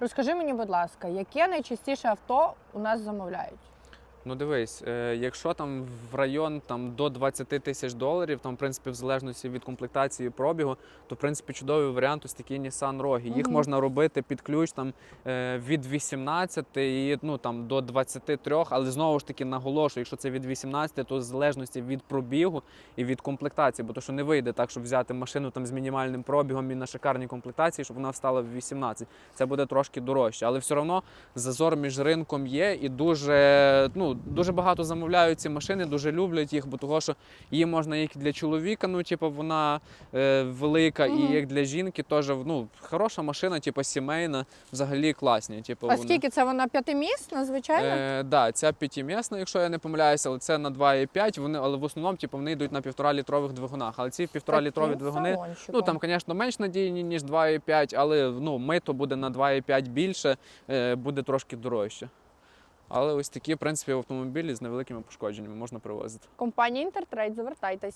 Розкажи мені, будь ласка, яке найчастіше авто у нас замовляють? Ну дивись, е, якщо там в район там до 20 тисяч доларів, там в принципі в залежності від комплектації пробігу, то в принципі чудовий варіант ось такі Nissan Rogue. Їх Мгм. можна робити під ключ там е, від 18 і ну там до 23, але знову ж таки наголошую, якщо це від 18, то в залежності від пробігу і від комплектації, бо то що не вийде так, щоб взяти машину там з мінімальним пробігом і на шикарній комплектації, щоб вона встала в 18. Це буде трошки дорожче, але все одно зазор між ринком є і дуже, ну, дуже багато замовляють ці машини, дуже люблять їх, бо того, що її можна як для чоловіка, ну, типу, вона е, велика, Мгм. і як для жінки теж ну, хороша машина, типу, сімейна, взагалі класні. Типу, А вони- скільки це вона п'ятимісна, звичайно? Е, да, ця п'ятимісна, якщо я не помиляюся, але це на 2,5, вони, але в основному типу, вони йдуть на півтора літрових двигунах. Але ці півтора літрові двигуни, салончиком. Ну там, звісно, менш надійні, ніж 2,5, але ну, мито буде на 2,5 більше, е, буде трошки дорожче. Але ось такі, в принципі, автомобілі з невеликими пошкодженнями можна привозити. Компанія Інтертрейд, звертайтесь.